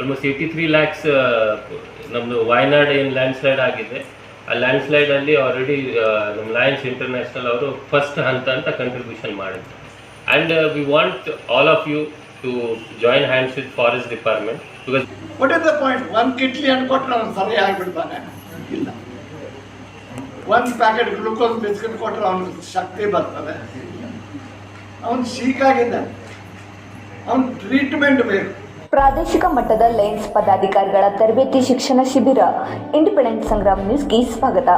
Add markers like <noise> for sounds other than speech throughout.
Almost eighty three lakhs ನಮ್ಮದು ವಾಯ್ನಾಡ್ ಏನು land slide ಆಗಿದೆ. ಆ ಲ್ಯಾಂಡ್ ಸ್ಲೈಡಲ್ಲಿ ಆಲ್ರೆಡಿ ನಮ್ಮ ಲಯನ್ಸ್ ಇಂಟರ್ನ್ಯಾಷನಲ್ ಅವರು ಫಸ್ಟ್ ಹಂತ ಅಂತ ಕಂಟ್ರಿಬ್ಯೂಷನ್ ಮಾಡಿದ್ರು. And we want all of you to join hands with forest department because what is the point ಒಂದು ಕಿಟ್ಲಿ ಕೊಟ್ಟರೆ ಅವನು ಸರಿ ಆಗಿಬಿಡ್ತಾನೆ ಇಲ್ಲ ಒಂದು ಪ್ಯಾಕೆಟ್ ಗ್ಲೂಕೋಸ್ ಬಿಸ್ಕಿಟ್ ಕೊಟ್ಟರೆ ಅವನಿಗೆ ಶಕ್ತಿ ಬರ್ತದೆ ಅವನು ಶೀಕಾಗಿದ್ದಾನೆ ಅವನ ಟ್ರೀಟ್ಮೆಂಟ್ ಬೇಕು ಪ್ರಾದೇಶಿಕ ಮಟ್ಟದ ಲಯನ್ಸ್ ಪದಾಧಿಕಾರಿಗಳ ತರಬೇತಿ ಶಿಕ್ಷಣ ಶಿಬಿರ, ಇಂಡಿಪೆಂಡೆಂಟ್ ಸಂಗ್ರಾಮ್ ನ್ಯೂಸ್ಗೆ ಸ್ವಾಗತ.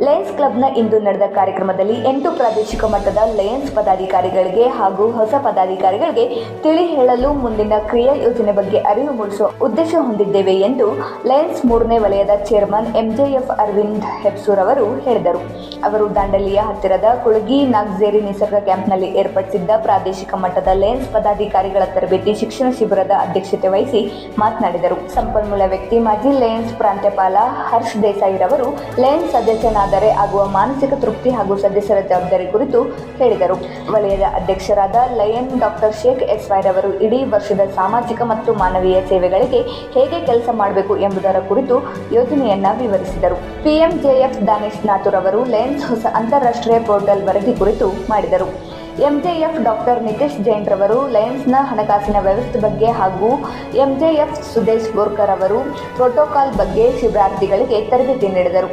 ಲಯನ್ಸ್ ಕ್ಲಬ್ನ ಇಂದು ನಡೆದ ಕಾರ್ಯಕ್ರಮದಲ್ಲಿ ಎಂಟು ಪ್ರಾದೇಶಿಕ ಮಟ್ಟದ ಲಯನ್ಸ್ ಪದಾಧಿಕಾರಿಗಳಿಗೆ ಹಾಗೂ ಹೊಸ ಪದಾಧಿಕಾರಿಗಳಿಗೆ ತಿಳಿ ಹೇಳಲು ಮುಂದಿನ ಕ್ರಿಯಾ ಯೋಜನೆ ಬಗ್ಗೆ ಅರಿವು ಮೂಡಿಸುವ ಉದ್ದೇಶ ಹೊಂದಿದ್ದೇವೆ ಎಂದು ಲಯನ್ಸ್ ಮೂರನೇ ವಲಯದ ಚೇರ್ಮನ್ ಎಂಜೆಎಫ್ ಅರವಿಂದ್ ಹೆಬ್ಸೂರ್ ಅವರು ಹೇಳಿದರು. ಅವರು ದಾಂಡಲಿಯ ಹತ್ತಿರದ ಕುಳಗಿ ನಾಗ್ಜೇರಿ ನಿಸರ್ಗ ಕ್ಯಾಂಪ್ನಲ್ಲಿ ಏರ್ಪಡಿಸಿದ್ದ ಪ್ರಾದೇಶಿಕ ಮಟ್ಟದ ಲಯನ್ಸ್ ಪದಾಧಿಕಾರಿಗಳ ತರಬೇತಿ ಶಿಕ್ಷಣ ಶಿಬಿರದ ಅಧ್ಯಕ್ಷತೆ ವಹಿಸಿ ಮಾತನಾಡಿದರು. ಸಂಪನ್ಮೂಲ ವ್ಯಕ್ತಿ ಮಾಜಿ ಲಯನ್ಸ್ ಪ್ರಾಂತ್ಯಪಾಲ ಹರ್ಷ್ ದೇಸಾಯಿ ರವರು ಲಯನ್ಸ್ ಸದಸ್ಯನಾದರೆ ಆಗುವ ಮಾನಸಿಕ ತೃಪ್ತಿ ಹಾಗೂ ಸದಸ್ಯರ ಜವಾಬ್ದಾರಿ ಕುರಿತು ಹೇಳಿದರು. ವಲಯದ ಅಧ್ಯಕ್ಷರಾದ lion doctor Sheikh S Y ರವರು ಇಡೀ ವರ್ಷದ ಸಾಮಾಜಿಕ ಮತ್ತು ಮಾನವೀಯ ಸೇವೆಗಳಿಗೆ ಹೇಗೆ ಕೆಲಸ ಮಾಡಬೇಕು ಎಂಬುದರ ಕುರಿತು ಯೋಜನೆಯನ್ನ ವಿವರಿಸಿದರು. ಪಿಎಂಜೆಎಫ್ ದಾನೇಶ್ ನಾಥೂರ್ ಅವರು ಲಯನ್ಸ್ ಹೊಸ ಅಂತಾರಾಷ್ಟ್ರೀಯ ಪೋರ್ಟಲ್ ವರದಿ ಕುರಿತು ಮಾಡಿದರು. ಎಂಜೆಎಫ್ ಡಾಕ್ಟರ್ ನಿತೇಶ್ ಜೈನ್ ರವರು ಲಯನ್ಸ್ನ ಹಣಕಾಸಿನ ವ್ಯವಸ್ಥೆ ಬಗ್ಗೆ ಹಾಗೂ ಎಂಜೆಎಫ್ ಸುದೇಶ್ ಬೋರ್ಕರ್ ಅವರು ಪ್ರೋಟೋಕಾಲ್ ಬಗ್ಗೆ ಶಿಬಿರಾರ್ಥಿಗಳಿಗೆ ತರಬೇತಿ ನೀಡಿದರು.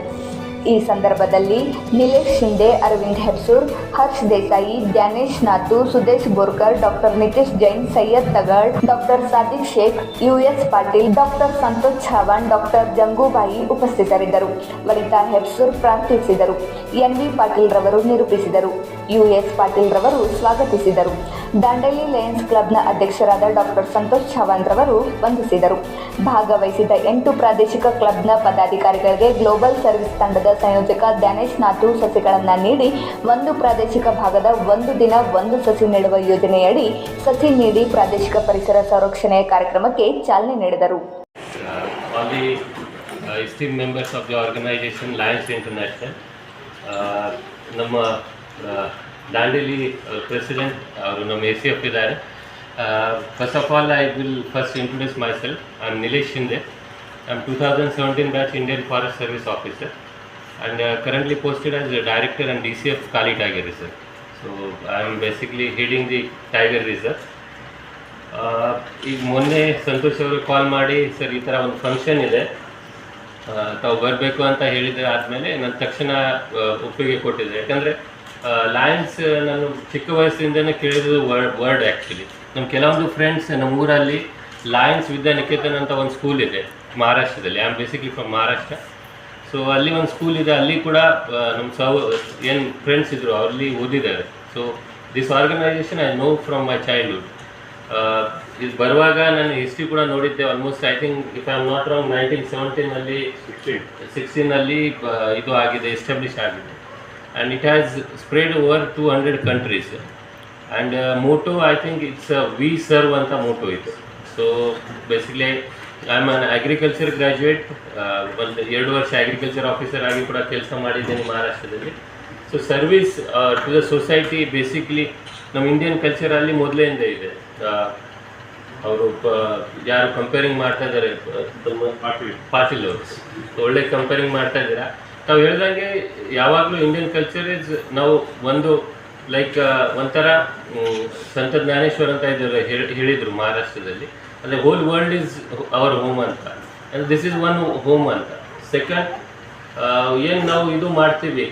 ಈ ಸಂದರ್ಭದಲ್ಲಿ Nilesh Shinde Arvind Hebsur, Harsh Desai Jnanesh Nathu, Sudesh Borkar, doctor Nitesh Jain, Syed Tagad, doctor Sadiq Sheikh, US Patil, doctor Santosh Chavan doctor Jangubai ಉಪಸ್ಥಿತರಿದ್ದರು. ವನಿತಾ ಹೆಬ್ಸೂರ್ ಪ್ರಾರ್ಥಿಸಿದರು. ಎನ್ ವಿ ಪಾಟೀಲ್ ರವರು ನಿರೂಪಿಸಿದರು. ಯುಎಸ್ ಪಾಟೀಲ್ ರವರು ಸ್ವಾಗತಿಸಿದರು. ದಾಂಡೇಲಿ ಲಯನ್ಸ್ ಕ್ಲಬ್ನ ಅಧ್ಯಕ್ಷರಾದ ಡಾಕ್ಟರ್ ಸಂತೋಷ್ ಚವಾಣ್ ರವರು ವಂದಿಸಿದರು. ಭಾಗವಹಿಸಿದ ಎಂಟು ಪ್ರಾದೇಶಿಕ ಕ್ಲಬ್ನ ಪದಾಧಿಕಾರಿಗಳಿಗೆ ಗ್ಲೋಬಲ್ ಸರ್ವಿಸ್ ತಂಡದ ಸಂಯೋಜಕ ದ್ಯಾನೇಶ್ ನಾಥು ಸಸಿಗಳನ್ನು ನೀಡಿ ಒಂದು ಪ್ರಾದೇಶಿಕ ಭಾಗದ ಒಂದು ದಿನ ಒಂದು ಸಸಿ ನೆಡುವ ಯೋಜನೆಯಡಿ ಸಸಿ ನೀಡಿ ಪ್ರಾದೇಶಿಕ ಪರಿಸರ ಸಂರಕ್ಷಣೆಯ ಕಾರ್ಯಕ್ರಮಕ್ಕೆ ಚಾಲನೆ ನೀಡಿದರು. Uh, uh, uh, ನಮ್ಮ ದಾಂಡೇಲಿ ಪ್ರೆಸಿಡೆಂಟ್ ಅವರು ನಮ್ಮ ಎ ಸಿ ಎಫ್ ಇದ್ದಾರೆ. First of all I will first introduce myself I am Nilesh Shinde I am two thousand seventeen batch Indian forest service officer and currently posted as director and D C F Kali tiger reserve so I am basically heading the tiger reserve ಈಗ ಮೊನ್ನೆ ಸಂತೋಷ್ ಅವರು ಕಾಲ್ ಮಾಡಿ, sir, ಈ ಥರ ಒಂದು function ಇದೆ. ತಾವು ಬರಬೇಕು ಅಂತ ಹೇಳಿದ್ದೆ ಆದಮೇಲೆ ನಾನು ತಕ್ಷಣ ಒಪ್ಪಿಗೆ ಕೊಟ್ಟಿದ್ದೆ ಯಾಕಂದರೆ ಲಯನ್ಸ್ ನಾನು ಚಿಕ್ಕ ವಯಸ್ಸಿಂದನೇ ಕೇಳಿದ ವರ್ಡ್ ವರ್ಡ್ ಆ್ಯಕ್ಚುಲಿ ನಮ್ಮ ಕೆಲವೊಂದು ಫ್ರೆಂಡ್ಸ್ ನಮ್ಮ ಊರಲ್ಲಿ ಲಯನ್ಸ್ ವಿದ್ಯಾನಿಕೇತನ್ ಅಂತ ಒಂದು ಸ್ಕೂಲ್ ಇದೆ ಮಹಾರಾಷ್ಟ್ರದಲ್ಲಿ I am basically from Maharashtra so ಅಲ್ಲಿ ಒಂದು ಸ್ಕೂಲ್ ಇದೆ. ಅಲ್ಲಿ ಕೂಡ ನಮ್ಮ ಸೌ ಏನು ಫ್ರೆಂಡ್ಸ್ ಇದ್ದರು ಅಲ್ಲಿ ಓದಿದ್ದಾರೆ. So this organisation I know from my childhood ಇದು ಬರುವಾಗ ನಾನು ಹಿಸ್ಟ್ರಿ ಕೂಡ ನೋಡಿದ್ದೆ almost I think if I am not wrong nineteen ಸೆವೆಂಟೀನಲ್ಲಿ ಸಿಕ್ಸ್ಟೀನಲ್ಲಿ ಇದು ಆಗಿದೆ ಎಸ್ಟಾಬ್ಲಿಷ್ ಆಗಿದೆ. And it has spread over two hundred countries and motto I think it's we serve ಅಂತ ಮೋಟೋ ಇದು. So basically I am an agriculture graduate ಒಂದು ಎರಡು ವರ್ಷ agriculture officer ಆಗಿ ಕೂಡ ಕೆಲಸ ಮಾಡಿದ್ದೇನೆ ಮಹಾರಾಷ್ಟ್ರದಲ್ಲಿ. So service to the society basically ನಮ್ಮ ಇಂಡಿಯನ್ ಕಲ್ಚರಲ್ಲಿ ಮೊದಲಿಂದ ಇದೆ. ಅವರು ಯಾರು ಕಂಪೇರಿಂಗ್ ಮಾಡ್ತಾ ಇದ್ದಾರೆ ಪಾಟೀಲ್. ಪಾಟೀಲ್ ಅವರು. ಒಳ್ಳೆ ಕಂಪೇರಿಂಗ್ ಮಾಡ್ತಾ ಇದ್ದೀರಾ? ತಾವು ಹೇಳ್ದಂಗೆ ಯಾವಾಗಲೂ ಇಂಡಿಯನ್ ಕಲ್ಚರ್ ಇಸ್ ನಾವು ಒಂದು ಲೈಕ್ ಒಂಥರ ಸಂತ ಜ್ಞಾನೇಶ್ವರ್ ಅಂತ ಇದ್ದಾರೆ ಹೇಳಿದರು ಮಹಾರಾಷ್ಟ್ರದಲ್ಲಿ. ಅಂದರೆ whole world is our home ಅಂತ. And this is one home ಅಂತ. ಸೆಕೆಂಡ್ ಏನು ನಾವು ಇದು ಮಾಡ್ತೀವಿ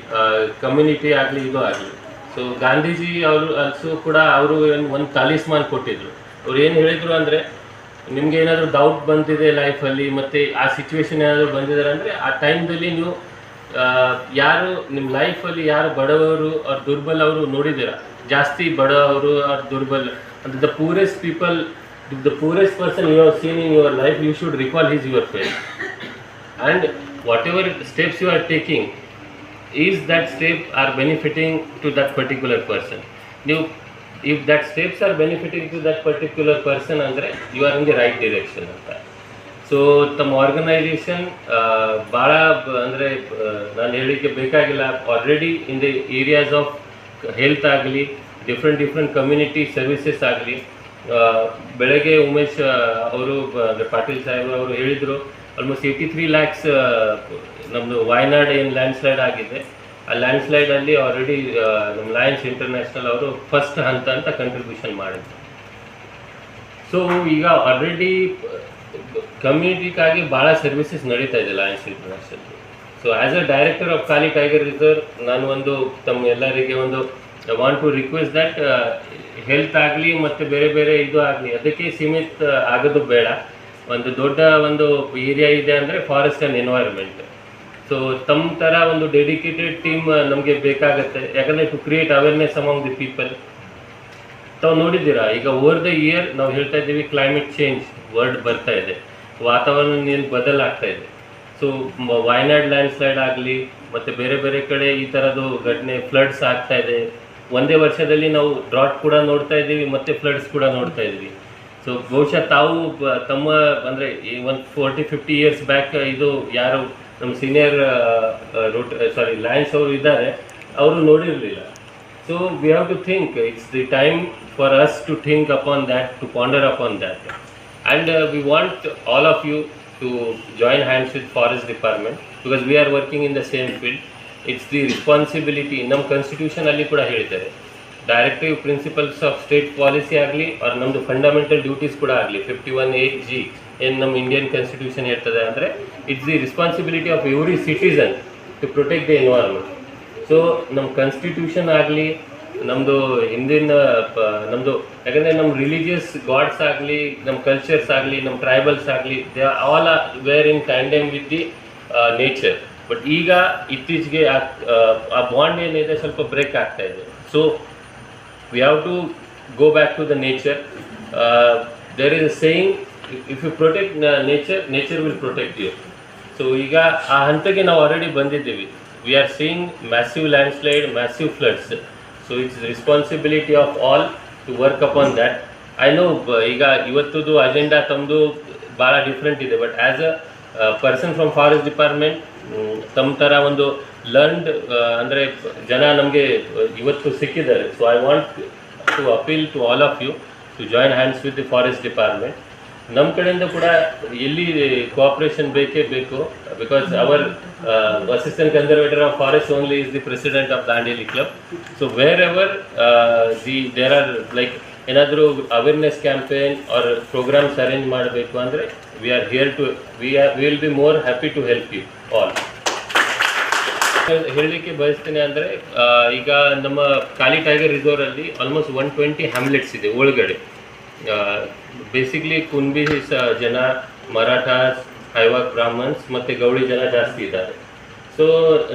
ಕಮ್ಯುನಿಟಿ ಆಗಲಿ, ಇದು ಆಗಲಿ. ಸೊ ಗಾಂಧೀಜಿ ಅವರು ಅಲ್ಸು ಕೂಡ ಅವರು ಏನು ಒಂದು ತಾಲೀಸ್ಮಾನ್ ಕೊಟ್ಟಿದ್ರು. ಅವ್ರು ಏನು ಹೇಳಿದರು ಅಂದರೆ, ನಿಮಗೆ ಏನಾದರೂ ಡೌಟ್ ಬಂದಿದೆ ಲೈಫಲ್ಲಿ ಮತ್ತು ಆ ಸಿಚುವೇಶನ್ ಏನಾದರೂ ಬಂದಿದ್ದಾರೆ ಅಂದರೆ, ಆ ಟೈಮ್ದಲ್ಲಿ ನೀವು ಯಾರು ನಿಮ್ಮ ಲೈಫಲ್ಲಿ ಯಾರು ಬಡವರು ಅವ್ರ ದುರ್ಬಲ ಅವರು ನೋಡಿದ್ದೀರಾ? ಜಾಸ್ತಿ ಬಡವರು ಅವ್ರ ದುರ್ಬಲ? ಅಂದರೆ the poorest people the poorest person you are seen in your life you should recall his your face and whatever steps you are taking is that step are benefiting to that particular person ನೀವು if that steps are benefiting to that particular person ಅಂದರೆ you are in the right direction ಅಂತ. So ತಮ್ಮ organisation ಭಾಳ ಅಂದರೆ ನಾನು ಹೇಳಿಕ್ಕೆ ಬೇಕಾಗಿಲ್ಲ. Already in the areas of health ಆಗಲಿ ಡಿಫ್ರೆಂಟ್ ಡಿಫ್ರೆಂಟ್ ಕಮ್ಯುನಿಟಿ ಸರ್ವಿಸಸ್ ಆಗಲಿ ಬೆಳಗ್ಗೆ ಉಮೇಶ್ ಅವರು ಅಂದರೆ ಪಾಟೀಲ್ ಸಾಹೇಬ್ ಅವರು ಹೇಳಿದರು ಆಲ್ಮೋಸ್ಟ್ ಏಯ್ಟಿ ತ್ರೀ ಲ್ಯಾಕ್ಸ್ ನಮ್ಮದು ವಾಯನಾಡ್ ಏನು ಲ್ಯಾಂಡ್ ಸ್ಲೈಡ್ ಆಗಿದೆ. ಆ ಲ್ಯಾಂಡ್ ಸ್ಲೈಡಲ್ಲಿ ಆಲ್ರೆಡಿ ನಮ್ಮ ಲಯನ್ಸ್ ಇಂಟರ್ನ್ಯಾಷನಲ್ ಅವರು ಫಸ್ಟ್ ಹಂತ ಅಂತ ಕಂಟ್ರಿಬ್ಯೂಷನ್ ಮಾಡಿದ್ರು. ಸೊ ಈಗ ಆಲ್ರೆಡಿ ಕಮ್ಯುನಿಟಿಗಾಗಿ ಭಾಳ ಸರ್ವಿಸಸ್ ನಡೀತಾ ಇದೆ Lions International so as a director of Kali tiger reserve ನಾನು ಒಂದು, ತಮ್ಮ ಎಲ್ಲರಿಗೆ ಒಂದು want to request that health ಆಗಲಿ ಮತ್ತು ಬೇರೆ ಬೇರೆ ಇದು ಆಗಲಿ, ಅದಕ್ಕೆ ಸೀಮಿತ ಆಗೋದು ಬೇಡ. ಒಂದು ದೊಡ್ಡ ಒಂದು ಏರಿಯಾ ಇದೆ ಅಂದರೆ ಫಾರೆಸ್ಟ್ ಆ್ಯಂಡ್ ಎನ್ವೈರ್ಮೆಂಟ್ ಸೊ ತಮ್ಮ ಥರ ಒಂದು ಡೆಡಿಕೇಟೆಡ್ ಟೀಮ್ ನಮಗೆ ಬೇಕಾಗುತ್ತೆ. ಯಾಕಂದರೆ to create awareness among the people ತಾವು ನೋಡಿದ್ದೀರಾ? ಈಗ ಓವರ್ ದ ಇಯರ್ ನಾವು ಹೇಳ್ತಾ ಇದ್ದೀವಿ ಕ್ಲೈಮೇಟ್ ಚೇಂಜ್ ವರ್ಡ್ ಬರ್ತಾ ಇದೆ. ವಾತಾವರಣ ಏನು ಬದಲಾಗ್ತಾ ಇದೆ. ಸೊ ವಾಯ್ನಾಡ್ ಲ್ಯಾಂಡ್ ಸ್ಲೈಡ್ ಆಗಲಿ, ಮತ್ತು ಬೇರೆ ಬೇರೆ ಕಡೆ ಈ ಥರದ್ದು ಘಟನೆ ಫ್ಲಡ್ಸ್ ಆಗ್ತಾ ಇದೆ. ಒಂದೇ ವರ್ಷದಲ್ಲಿ ನಾವು ಡ್ರಾಟ್ ಕೂಡ ನೋಡ್ತಾ ಇದ್ದೀವಿ, ಮತ್ತು ಫ್ಲಡ್ಸ್ ಕೂಡ ನೋಡ್ತಾ ಇದ್ದೀವಿ. ಸೊ ಬಹುಶಃ ತಾವು ತಮ್ಮ, ಅಂದರೆ ಈ ಒಂದು ಫೋರ್ಟಿ ಫಿಫ್ಟಿ ಇಯರ್ಸ್ ಬ್ಯಾಕ್ ಇದು ಯಾರು, ನಮ್ಮ ಸೀನಿಯರ್ ರೂಟ್ ಸಾರಿ ಲ್ಯಾಂಡ್ಸ್ ಅವರು ಇದ್ದಾರೆ, ಅವರು ನೋಡಿರಲಿಲ್ಲ. So we have to think it's the time for us to think upon that to ponder upon that. And uh, we want all of you to join hands with Forest Department because we are working in the same field. It's the responsibility, ನಮ್ಮ constitution ಅಲ್ಲಿ ಕೂಡ ಹೇಳಿದ್ದಾರೆ directive principles of state policy ಆಗಲಿ ಅವ್ರ ನಮ್ಮದು fundamental duties ಕೂಡ ಆಗಲಿ fifty one eight G ಏನು ನಮ್ಮ ಇಂಡಿಯನ್ ಕಾನ್ಸ್ಟಿಟ್ಯೂಷನ್ ಹೇಳ್ತದೆ ಅಂದರೆ it's the responsibility of every citizen to protect the environment so ನಮ್ಮ ಕಾನ್ಸ್ಟಿಟ್ಯೂಷನ್ ಆಗಲಿ ನಮ್ಮದು ಹಿಂದಿನ ಪ- ನಮ್ಮದು ಯಾಕಂದರೆ ನಮ್ಮ ರಿಲಿಜಿಯಸ್ ಗಾಡ್ಸ್ ಆಗಲಿ ನಮ್ಮ ಕಲ್ಚರ್ಸ್ ಆಗಲಿ ನಮ್ಮ ಟ್ರೈಬಲ್ಸ್ ಆಗಲಿ they all are were in tandem with the nature but ಈಗ ಇತ್ತೀಚೆಗೆ ಆ ಬಾಂಡ್ ಏನಿದೆ ಸ್ವಲ್ಪ ಬ್ರೇಕ್ ಆಗ್ತಾ ಇದೆ. So we have to go back to the nature there is is saying if you protect nature nature will nature, you. So ಈಗ ಆ ಹಂತಕ್ಕೆ ನಾವು ಆಲ್ರೆಡಿ ಬಂದಿದ್ದೀವಿ. We are seeing massive landslide massive floods so it's responsibility of all to work upon that I know ಈಗ ಇವತ್ತದು agenda ತಮ್ಮದು ಭಾಳ different ಇದೆ but as a person from forest department ತಮ್ಮ ಥರ ಒಂದು ಲರ್ನ್ಡ್ ಅಂದರೆ ಜನ ನಮಗೆ ಇವತ್ತು ಸಿಕ್ಕಿದ್ದಾರೆ. So I want to appeal to all of you to join hands with the forest department ನಮ್ಮ ಕಡೆಯಿಂದ ಕೂಡ ಎಲ್ಲಿ ಕೋಆಪರೇಷನ್ ಬೇಕೇ ಬೇಕು because our assistant conservator of forest only is the president of Dandeli club so wherever the there are like ಏನಾದರೂ awareness campaign are programmes arrange ಮಾಡಬೇಕು ಅಂದರೆ we are here to we are will be more happy to help you all ಹೇಳಲಿಕ್ಕೆ ಬಯಸ್ತೀನಿ ಅಂದರೆ ಈಗ ನಮ್ಮ Kali tiger reserve ಅಲ್ಲಿ almost one twenty hamlets ಇದೆ ಒಳಗಡೆ ಬೇಸಿಕ್ಲಿ ಕುನ್ಬಿ ಸ- ಜನ ಮರಾಠಾಸ್ ಹೈವಾಕ್ ಬ್ರಾಹ್ಮಣ್ಸ್ ಮತ್ತು ಗೌಳಿ ಜನ ಜಾಸ್ತಿ ಇದ್ದಾರೆ. ಸೊ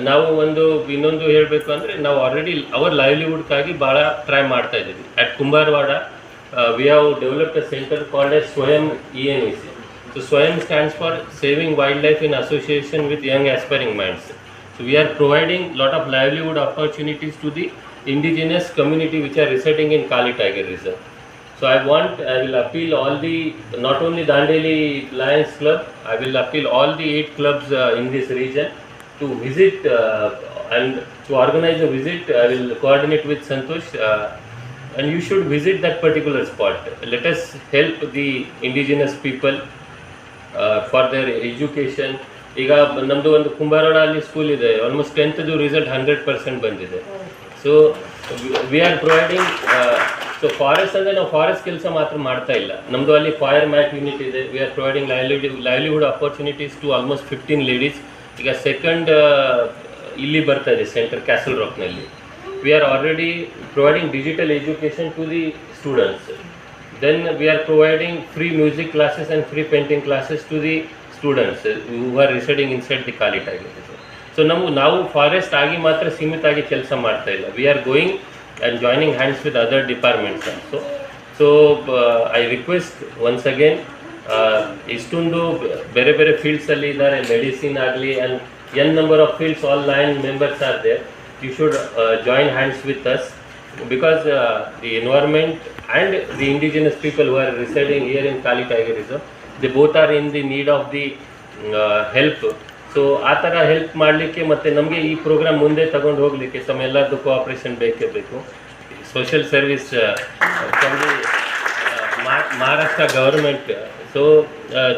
ನಾವು ಒಂದು, ಇನ್ನೊಂದು ಹೇಳಬೇಕು ಅಂದರೆ ನಾವು ಆಲ್ರೆಡಿ ಅವರ್ ಲೈವ್ಲಿಹುಡ್ಗಾಗಿ ಭಾಳ ಟ್ರೈ ಮಾಡ್ತಾ ಇದ್ದೀವಿ. At Kumbarwada we have developed a centre called as Swayam E N E C so Swayam stands for saving wildlife in association with young aspiring minds so we are providing lot of livelihood opportunities to the indigenous community which are residing in Kali tiger Reserve. So I want, I will appeal all the, not only Dandeli Lions Club, I will appeal all the eight clubs uh, in this region to visit uh, and to organize a visit. I will coordinate with Santosh uh, and you should visit that particular spot. Let us help the indigenous people for their education ಈಗ ನಮ್ಮದು ಒಂದು ಕುಂಬಾರವಾಡ ಅಲ್ಲಿ school ಇದೆ almost ಟೆಂತ್ದು result hundred percent ಬಂದಿದೆ so we are providing so forest ಅಂದರೆ ನಾವು forest ಕೆಲಸ ಮಾತ್ರ ಮಾಡ್ತಾ ಇಲ್ಲ. ನಮ್ಮದು ಅಲ್ಲಿ ಫೈರ್ ಮ್ಯಾಟ್ ಯೂನಿಟ್ ಇದೆ. We are providing livelihood livelihood opportunities to almost fifteen ladies ಈಗ ಸೆಕೆಂಡ್ ಇಲ್ಲಿ ಬರ್ತಾ ಇದೆ centre castle ರಾಕ್ನಲ್ಲಿ we are already providing digital education to the students then we are providing free music classes and free painting classes to the students who are residing the Kali Tiger Reserve. So ನಾವು ನಾವು forest ಆಗಿ ಮಾತ್ರ ಸೀಮಿತ ಆಗಿ ಕೆಲಸ ಮಾಡ್ತಾ ಇಲ್ಲ. We are going And joining hands with other departments also so I request once again ಇಷ್ಟೊಂದು ಬೇರೆ ಬೇರೆ ಫೀಲ್ಡ್ಸಲ್ಲಿ ಇದ್ದಾರೆ ಮೆಡಿಸಿನ್ ಆಗಲಿ and N number of fields all nine members are there you should join hands with us because uh, the environment and the indigenous people who are residing here in Kali Tiger Reserve, they both are in the need of the uh, help. so ಆ ಥರ help ಮಾಡಲಿಕ್ಕೆ ಮತ್ತು ನಮಗೆ ಈ program ಮುಂದೆ ತಗೊಂಡು ಹೋಗಲಿಕ್ಕೆ ತಮ್ಮೆಲ್ಲರದ್ದು cooperation ಬೇಕೇ ಬೇಕು. Social service Maharashtra government so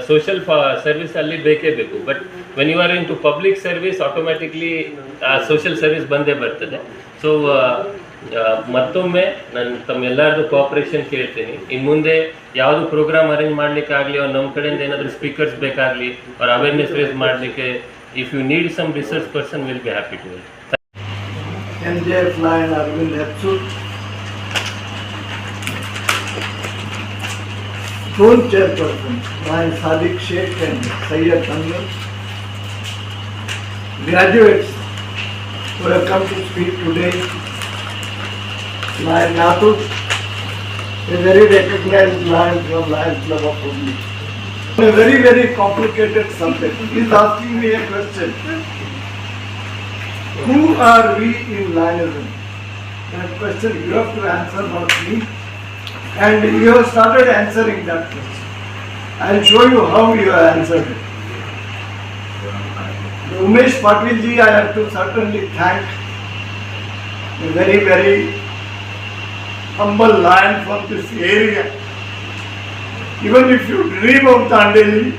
social service ಅಲ್ಲಿ ಬೇಕೇ ಬೇಕು. But when you are into public service automatically social service ಬಂದೇ ಬರ್ತದೆ. ಸೊ ಮತ್ತೊಮ್ಮೆ ನಾನು ತಮ್ಮೆಲ್ಲರದು ಕೋಆಪರೇಷನ್ ಕೇಳ್ತೀನಿ ಇನ್ನು ಮುಂದೆ ಯಾವುದು ಪ್ರೋಗ್ರಾಮ್ ಅರೇಂಜ್ ಮಾಡ್ಲಿಕ್ಕೆ ಆಗಲಿ ಅವ್ರು ನಮ್ಮ ಕಡೆಯಿಂದ ಏನಾದರೂ ಸ್ಪೀಕರ್ಸ್ ಬೇಕಾಗಲಿ ಅವ್ರ ಅವೇರ್ನೆಸ್ ರೇಸ್ ಮಾಡಲಿಕ್ಕೆ if you need some research person will be happy to NJF Lion Arvind Hepsu. Zone Chairperson, Lion Sadiq Sheikh and Sayyid Tanwir. Graduates who have come. Lion Nathu, a very recognized lion from Lions Club of Hubli. A very, very complicated subject. He is asking me a question. Who are we in Lionism? That question you have to answer, not me. And you have started answering that question. I'll show you how you have answered it. Umesh Patil ji, I have to certainly thank a very, very humble lion from this area. Even if you dream of Dandeli,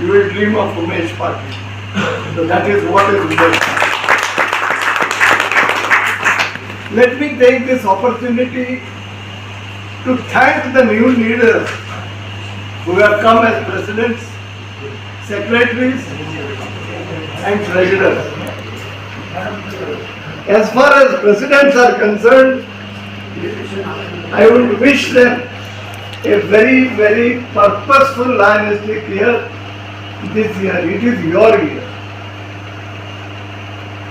you will dream of Umesh Patil. So that is what is there. Let me take this opportunity to thank the new leaders who have come as presidents, secretaries, and treasurers. As far as presidents are concerned, I would wish them a very, very purposeful lionistic year this year. It is your year.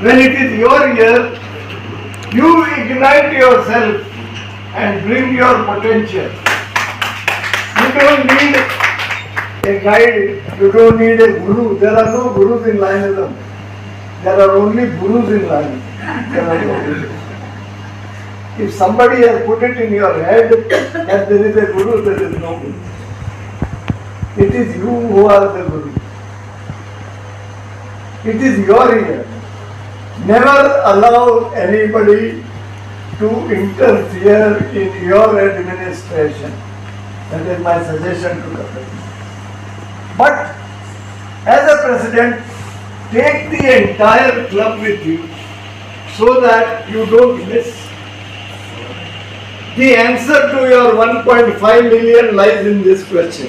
When it is your year, you ignite yourself and bring your potential. You don't need a guide, you don't need a guru. There are no gurus in Lionism. There are only gurus in Lionism. If somebody has put it in your head that there is a guru, there is no guru. It is you who are the guru. It is your year. Never allow anybody to interfere in your administration. That is my suggestion to the president. But as a president, take the entire club with you so that you don't miss. The answer to your 1.5 million lies in this question.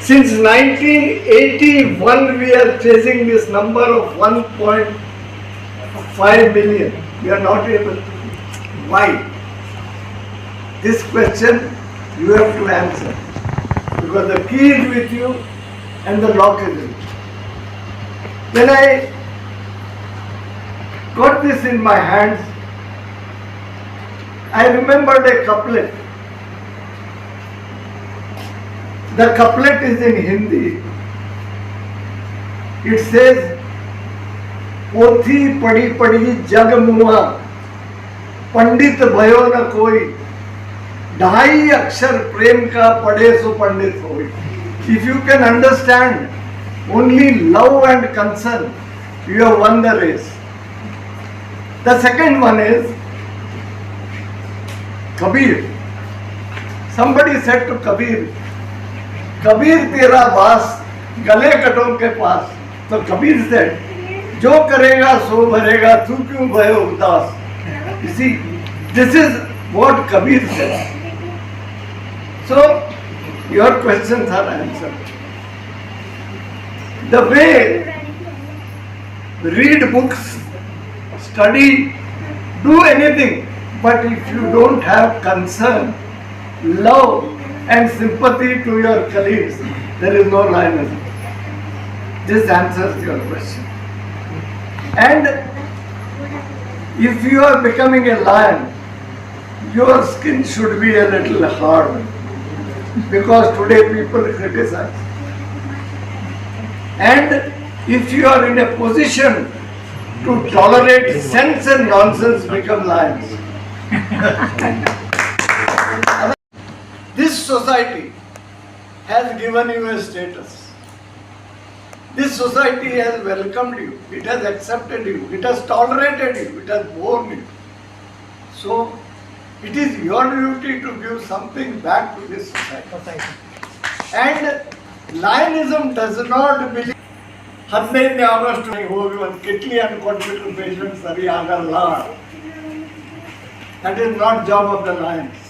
Since 1981, we are chasing this number of 1.5 million. We are not able to. Why? This question you have to answer. Because the key is with you and the lock is with you. When I got this in my hands, I remembered a couplet. The couplet is in Hindi. It says, पोथी पढ़ी पढ़ी जग मुआ पंडित भयो न कोई ढाई अक्षर प्रेम का पढ़े सो पंडित होई if you can understand only love and concern you have one the race the second one is Kabir. somebody said to Kabir Kabir तेरा बास गले कटों के पास। तो कबीर से जो करेगा, सो भरेगा, तू क्यों भयो उदास? इसी this is what Kabir says so your question are answer the way read books, study, do anything but if you don't have concern love and sympathy to your colleagues there is no lionism this answers your question. And if you are becoming a lion your skin should be a little hard. Because today people criticize. And if you are in a position to tolerate sense and nonsense become lions <laughs> this society has given you a status this society has welcomed you, it has accepted you, it has tolerated you, it has borne you. So, It is your duty to give something back to this society. And Lionism does not believe ಹದಿನೈದನೇ August ಹೋಗಿ ಒಂದು ಕಿಟ್ಲಿ ಅನ್ನು ಕೊಟ್ಬಿಟ್ರೆ patient ಸರಿ ಆಗಲ್ಲ That is not job of the lions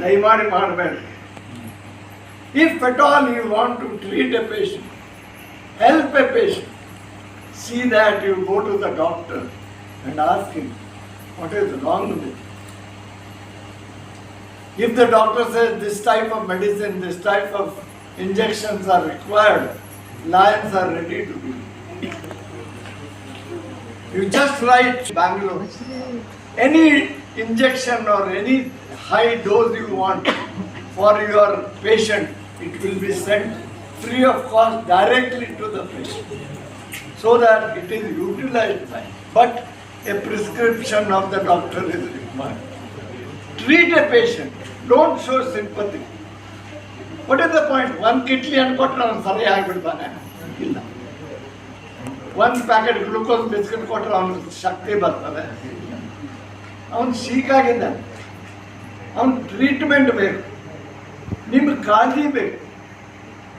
ದಯಮಾಡಿ ಮಾಡಬೇಡಿ if at all you want to treat a patient help a patient see that you go to the doctor and ask him what is wrong with it. If the doctor says this type of medicine, this type of injections are required, lions are ready to do. it. You just write Bangalore. Any injection or any high dose you want for your patient, it will be sent free of cost directly to the patient so that it is utilized by. But a prescription of the doctor is required. Treat a patient, don't show sympathy. What is the point? One ಕಿಟ್ಲಿ ಅನ್ಕೊಟ್ರೆ ಅವನು ಸರಿ ಆಗಿಬಿಡ್ತಾನೆ ಇಲ್ಲ ಒಂದು packet glucose biscuit ಕೊಟ್ಟರೆ ಅವನಿಗೆ ಶಕ್ತಿ ಬರ್ತದೆ ಅವನು ಶೀಕಾಗಿದ್ದಾನೆ ಅವನು ಟ್ರೀಟ್ಮೆಂಟ್ ಬೇಕು ನಿಮ್ಗೆ ಕಾಳಜಿ ಬೇಕು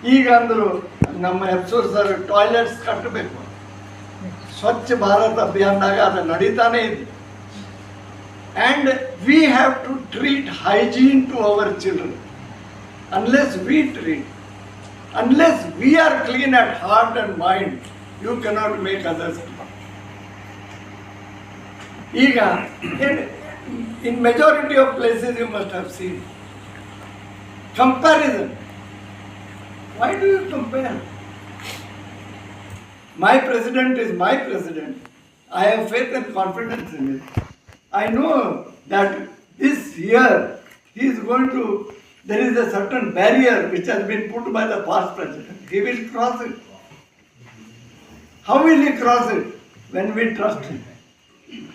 ಈಗ ಅಂದರು ನಮ್ಮ ಎಫ್ಸೂರ್ ಸರ್ ಟಾಯ್ಲೆಟ್ಸ್ ಕಟ್ಟಬೇಕು ಸ್ವಚ್ಛ ಭಾರತ್ ಅಭಿಯಾನದಾಗ ಅದು ನಡೀತಾನೆ ಇದೆ and we have to treat hygiene to our children unless we treat unless we are clean at heart and mind you cannot make others ಈಗ in majority of places you must have seen comparison. Why do you compare? My president is my president. I have faith and confidence in him. I know that this year he is going to there is a certain barrier which has been put by the past president. He will cross it. How will he cross it? When we trust him.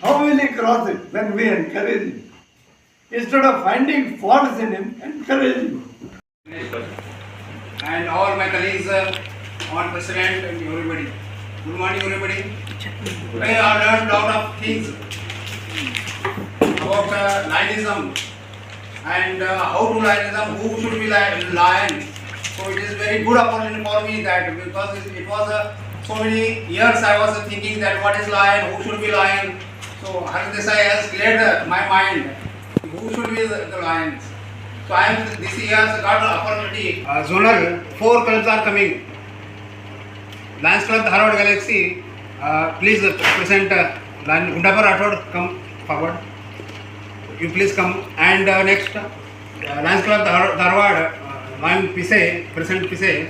How will he cross it? When we encourage him. Instead of finding faults in him, encourage him. and all my colleagues, uh, all president and everybody. Good morning, everybody. I have learned a lot of things about uh, lionism and uh, how to lionism, who should be li- lion. So it is very good opportunity for me that because it, was uh, so many years I was thinking that what is lion, who should be lion. So Haris Desai has cleared my mind. Who should be the, the lions? So I am this year got an opportunity. Uh, zonal four clubs are coming. Lions Club Dharwad Galaxy. Uh, please present uh, Lion Undapur Rathod come forward. You please come and uh, next uh, Lions Club Dhar- Dharwad uh, Lion Pise present Pise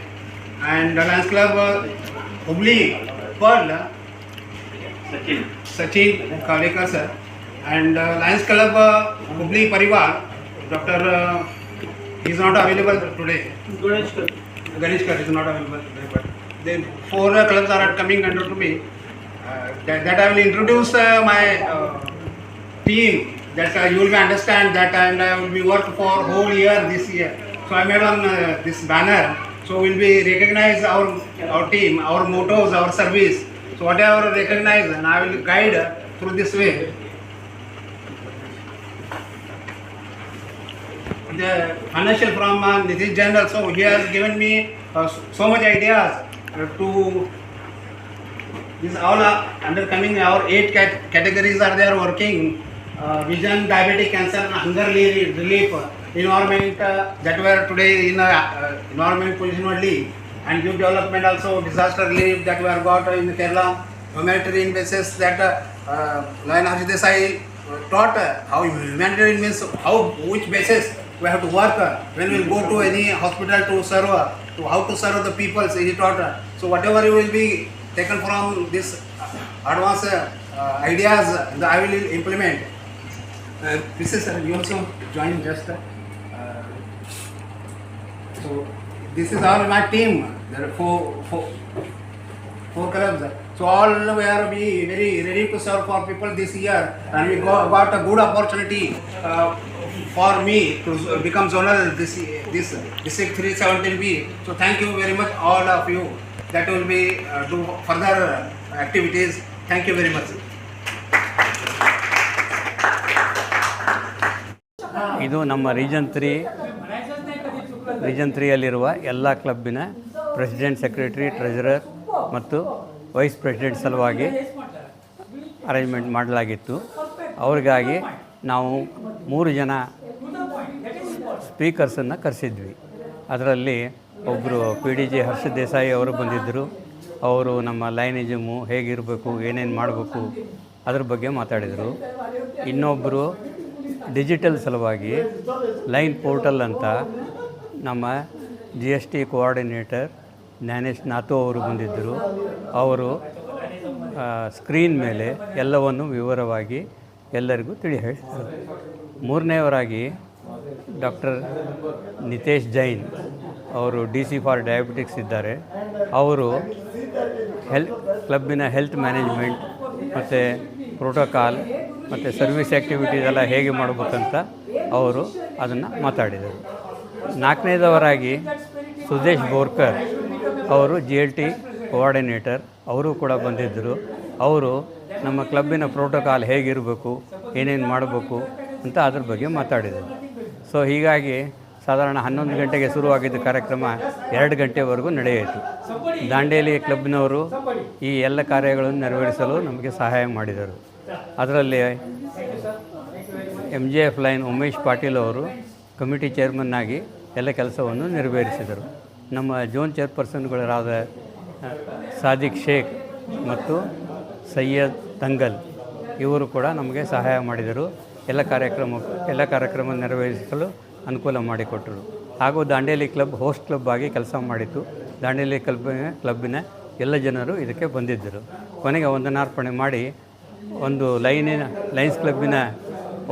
and uh, Lions Club uh, Hubli pearl Sachin. Khadekar sir and Lions club Hubli Parivar doctor is not available today Ganesh कर। Is not available then four clubs are coming under to me that I will introduce my team that you will understand that and I will be work for whole year this year so I made on this banner So we'll be recognize our our team, our mottos, our service. So whatever recognize, and I will guide uh, through this way. the financial from uh, Nitish General, so he has given me uh, so- much ideas uh, to this all are under coming our eight cat- categories are there working uh, vision diabetic cancer hunger relief, uh, environment uh, that were today in uh, environment position only and youth development also disaster relief that were got in Kerala humanitarian basis that uh, uh, Lion Harsh Desai uh, taught uh, how humanitarian means how which basis we have to work when we go to any hospital to serve to how to serve the people so he taught so whatever will be taken from this advanced uh, ideas I will implement. Uh, this is uh, you also join just so this is all my team there are four, four, four clubs. So all we are be very ready to serve for people this year, and we got, got a good opportunity uh, for me to become zonal this this district 317B. So thank you very much all of you. That will be uh, do further activities. Thank you very much. ಇದು ನಮ್ಮ region three region ತ್ರೀಯಲ್ಲಿರುವ ಎಲ್ಲ ಕ್ಲಬ್ಬಿನ president, secretary, treasurer ಮತ್ತು vice president ಸಲುವಾಗಿ arrangement ಮಾಡಲಾಗಿತ್ತು. ಅವ್ರಿಗಾಗಿ ನಾವು ಮೂರು ಜನ ಸ್ಪೀಕರ್ಸನ್ನು ಕರೆಸಿದ್ವಿ. ಅದರಲ್ಲಿ ಒಬ್ಬರು P D G Harsha Desai ಅವರು ಬಂದಿದ್ದರು. ಅವರು ನಮ್ಮ ಲೈನಿಜಮು ಹೇಗಿರಬೇಕು, ಏನೇನು ಮಾಡಬೇಕು ಅದ್ರ ಬಗ್ಗೆ ಮಾತಾಡಿದರು. ಇನ್ನೊಬ್ಬರು ಡಿಜಿಟಲ್ ಸಲುವಾಗಿ ಲೈನ್ ಪೋರ್ಟಲ್ ಅಂತ ನಮ್ಮ G S T coordinator Gyanesh Nathu ಅವರು ಬಂದಿದ್ದರು. ಅವರು ಸ್ಕ್ರೀನ್ ಮೇಲೆ ಎಲ್ಲವನ್ನು ವಿವರವಾಗಿ ಎಲ್ಲರಿಗೂ ತಿಳಿ ಹೇಳಿದರು ಮೂರನೆಯವರಾಗಿ ಡಾಕ್ಟರ್ ನಿತೇಶ್ ಜೈನ್ ಅವರು ಡಿ ಸಿ ಫಾರ್ ಡಯಾಬಿಟಿಕ್ಸ್ ಇದ್ದಾರೆ. ಅವರು ಹೆಲ್ ಕ್ಲಬ್ಬಿನ ಹೆಲ್ತ್ ಮ್ಯಾನೇಜ್ಮೆಂಟ್ ಮತ್ತು ಪ್ರೋಟೋಕಾಲ್ ಮತ್ತು ಸರ್ವಿಸ್ ಆ್ಯಕ್ಟಿವಿಟೀಸ್ ಎಲ್ಲ ಹೇಗೆ ಮಾಡಬೇಕಂತ ಅವರು ಅದನ್ನು ಮಾತಾಡಿದರು. ನಾಲ್ಕನೇದವರಾಗಿ ಸುದೇಶ್ ಬೋರ್ಕರ್ ಅವರು ಜಿ ಎಲ್ ಟಿ ಕೋಆರ್ಡಿನೇಟರ್, ಅವರು ಕೂಡ ಬಂದಿದ್ದರು. ಅವರು ನಮ್ಮ ಕ್ಲಬ್ಬಿನ ಪ್ರೋಟೋಕಾಲ್ ಹೇಗಿರಬೇಕು, ಏನೇನು ಮಾಡಬೇಕು ಅಂತ ಅದ್ರ ಬಗ್ಗೆ ಮಾತಾಡಿದರು. ಸೊ, ಹೀಗಾಗಿ ಸಾಧಾರಣ ಹನ್ನೊಂದು ಗಂಟೆಗೆ ಶುರುವಾಗಿದ್ದ ಕಾರ್ಯಕ್ರಮ ಎರಡು ಗಂಟೆವರೆಗೂ ನಡೆಯಿತು. ದಾಂಡೇಲಿ ಕ್ಲಬ್ನವರು ಈ ಎಲ್ಲ ಕಾರ್ಯಗಳನ್ನು ನೆರವೇರಿಸಲು ನಮಗೆ ಸಹಾಯ ಮಾಡಿದರು. ಅದರಲ್ಲಿ M J F Lion Umesh Patil ಅವರು ಕಮಿಟಿ ಚೇರ್ಮನ್ ಆಗಿ ಎಲ್ಲ ಕೆಲಸವನ್ನು ನೆರವೇರಿಸಿದರು. ನಮ್ಮ ಜೋನ್ ಚೇರ್ಪರ್ಸನ್ಗಳಾದ ಸಾದಿಕ್ ಶೇಖ್ ಮತ್ತು ಸೈಯದ್ ತಂಗಲ್, ಇವರು ಕೂಡ ನಮಗೆ ಸಹಾಯ ಮಾಡಿದರು. ಎಲ್ಲ ಕಾರ್ಯಕ್ರಮ ಎಲ್ಲ ಕಾರ್ಯಕ್ರಮ ನೆರವೇರಿಸಲು ಅನುಕೂಲ ಮಾಡಿಕೊಟ್ಟರು. ಹಾಗೂ ದಾಂಡೇಲಿ ಕ್ಲಬ್ ಹೋಸ್ಟ್ ಕ್ಲಬ್ ಆಗಿ ಕೆಲಸ ಮಾಡಿತ್ತು. ದಾಂಡೇಲಿ ಕ್ಲಬ್ ಕ್ಲಬ್ಬಿನ ಎಲ್ಲ ಜನರು ಇದಕ್ಕೆ ಬಂದಿದ್ದರು. ಕೊನೆಗೆ ವಂದನಾರ್ಪಣೆ ಮಾಡಿ ಒಂದು ಲೈನಿನ, ಲೈನ್ಸ್ ಕ್ಲಬ್ಬಿನ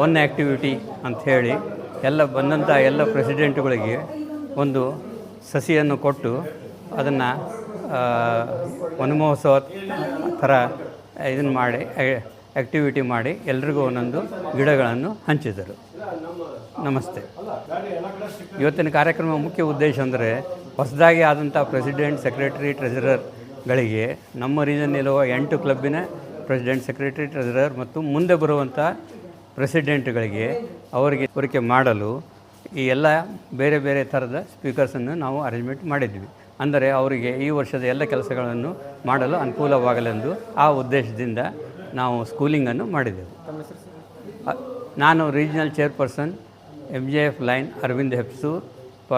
ಒನ್ ಆ್ಯಕ್ಟಿವಿಟಿ ಅಂಥೇಳಿ ಎಲ್ಲ ಬಂದಂಥ ಎಲ್ಲ ಪ್ರೆಸಿಡೆಂಟ್ಗಳಿಗೆ ಒಂದು ಸಸಿಯನ್ನು ಕೊಟ್ಟು ಅದನ್ನು ವನಮಹೋತ್ಸವ ಥರ ಇದನ್ನು ಮಾಡಿ ಆ್ಯಕ್ಟಿವಿಟಿ ಮಾಡಿ ಎಲ್ರಿಗೂ ಒಂದೊಂದು ಗಿಡಗಳನ್ನು ಹಂಚಿದರು. ನಮಸ್ತೆ. ಇವತ್ತಿನ ಕಾರ್ಯಕ್ರಮ ಮುಖ್ಯ ಉದ್ದೇಶ ಅಂದರೆ ಹೊಸದಾಗಿ ಆದಂಥ ಪ್ರೆಸಿಡೆಂಟ್, ಸೆಕ್ರೆಟರಿ ಟ್ರೆಸರರ್ಗಳಿಗೆ ನಮ್ಮ ರೀಜನ್ನಲ್ಲಿರುವ ಎಂಟು ಕ್ಲಬ್ಬಿನ ಪ್ರೆಸಿಡೆಂಟ್, ಸೆಕ್ರೆಟರಿ, ಟ್ರೆಜರರ್ ಮತ್ತು ಮುಂದೆ ಬರುವಂಥ ಪ್ರೆಸಿಡೆಂಟ್ಗಳಿಗೆ ಅವರಿಗೆ ಕೋರಿಕೆ ಮಾಡಲು ಈ ಎಲ್ಲ ಬೇರೆ ಬೇರೆ ಥರದ ಸ್ಪೀಕರ್ಸನ್ನು ನಾವು ಅರೇಂಜ್ಮೆಂಟ್ ಮಾಡಿದ್ವಿ. ಅಂದರೆ ಅವರಿಗೆ ಈ ವರ್ಷದ ಎಲ್ಲ ಕೆಲಸಗಳನ್ನು ಮಾಡಲು ಅನುಕೂಲವಾಗಲೆಂದು ಆ ಉದ್ದೇಶದಿಂದ ನಾವು ಸ್ಕೂಲಿಂಗನ್ನು ಮಾಡಿದೆವು. ನಾನು regional chairperson M J F Lion Arvind Hepsur